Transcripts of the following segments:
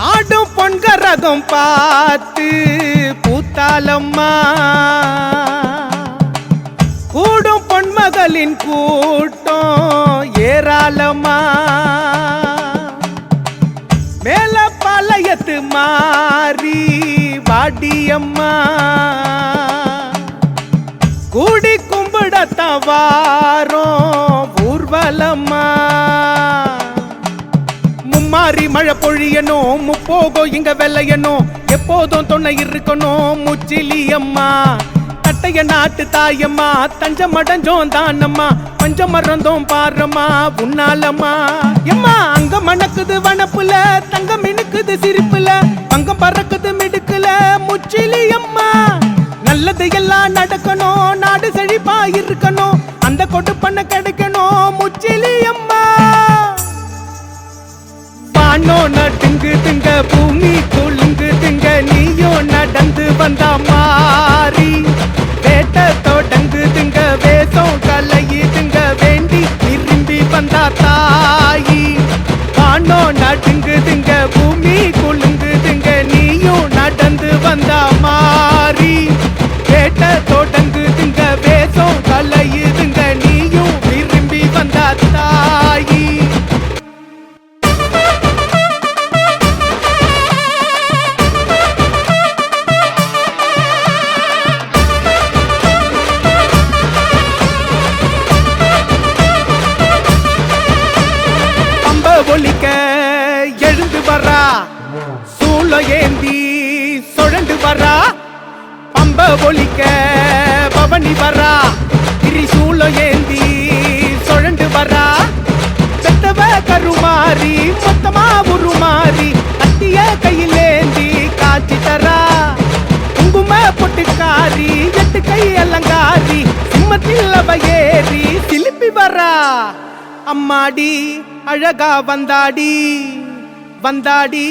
ஆடும் பொன்கரகம் பார்த்து பூத்தாலம்மா. கூடும் பொன்மகளின் கூட்டம் ஏராளமா. மேல பாளையத்து மாறி வாடியம்மா. கூடி கும்பிடத்தான் வாரோம் ஊர்வலம்மா. மாறி மழை பொழியணும் முப்போகோ இங்க வெள்ளையணும் எப்போதும் துணை இருக்கணும் முச்சிலியம்மா தட்டைய நாட்டு தாயம்மா தஞ்சம் அடைஞ்சோம் தானம்மா பஞ்சம் மறந்தோம் பாரம்மா உன்னாலம்மா. எம்மா அங்க மணக்குது வனப்புல தங்கம் மினுக்குது சிரிப்புல அங்க பறக்குது மிடுக்குல முச்சிலியம்மா நல்லது எல்லாம் நடக்கணும் நாடு செழிப்பா இருக்கணும் அந்த கொடு பண்ண கிடைக்கணும் பானோ நடுங்கு திங்க பூமி குலுங்கு திங்க நீயோ நடந்து வந்தா ஒலிக்க எழுந்து வர்றா. சூழ ஏந்தி சுழண்டு வர்றா. பம்ப ஒலிக்க பவனி வர்றா. திரி சூழ ஏந்தி சுழண்டு வர்றா. செத்தவ கருமாறி மொத்தமா உருமாறி கத்திய கையிலேந்தி காட்சி தரா குங்கும பொட்டுக்காரி எட்டு கை அலங்காரி சிம்மத்தில் அவ ஏறி திருப்பி வரா அம்மாடி அழகா வந்தாடி வந்தாடி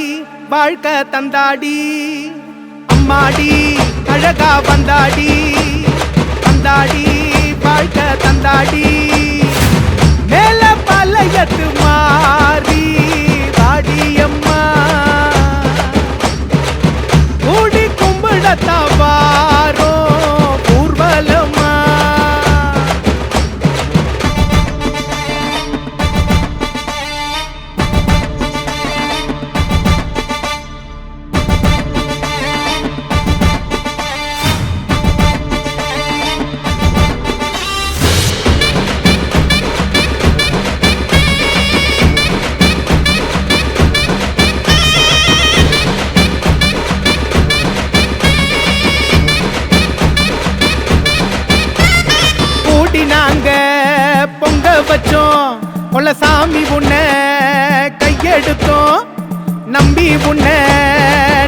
வாழ்க்கை தந்தாடி. அம்மாடி அழகா வந்தாடி வந்தாடி வாழ்க்கை தந்தாடி. மேல பாளையத்து எடுத்தோம். நம்பி உன்னை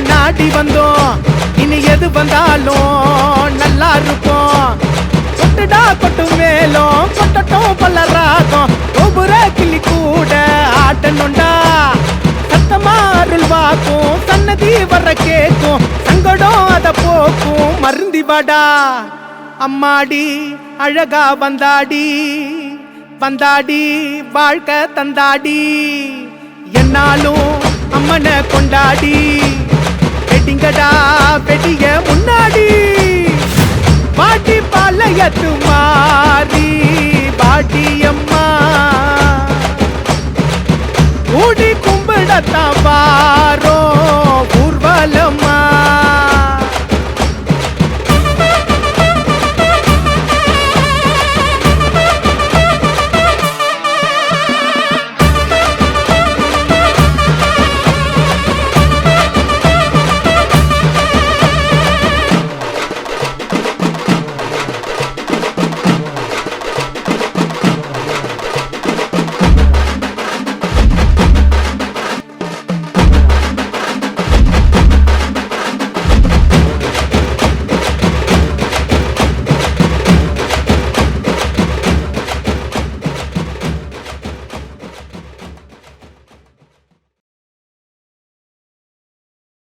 நாடி வந்தோம். இனி எது வந்தாலும் நல்லா இருப்போம். கொட்டுடா கொட்டு மேலும் கொட்டட்டும் பல ராகம். ஒவ்வொரு கிளி கூட ஆட்டணுண்டா சத்தமா அருள் வாக்கும் சன்னதி வர கேக்கும் சங்கடம் அத போக்கும் மருந்தி வாடா. அம்மாடி அழகா வந்தாடி வந்தாடி வாழ்க்கை தந்தாடி. என்னாலும் அம்மனை கொண்டாடி வெட்டிங்கடா வெட்டிய முன்னாடி. பாட்டி பாளையத்து மாறி பாட்டிய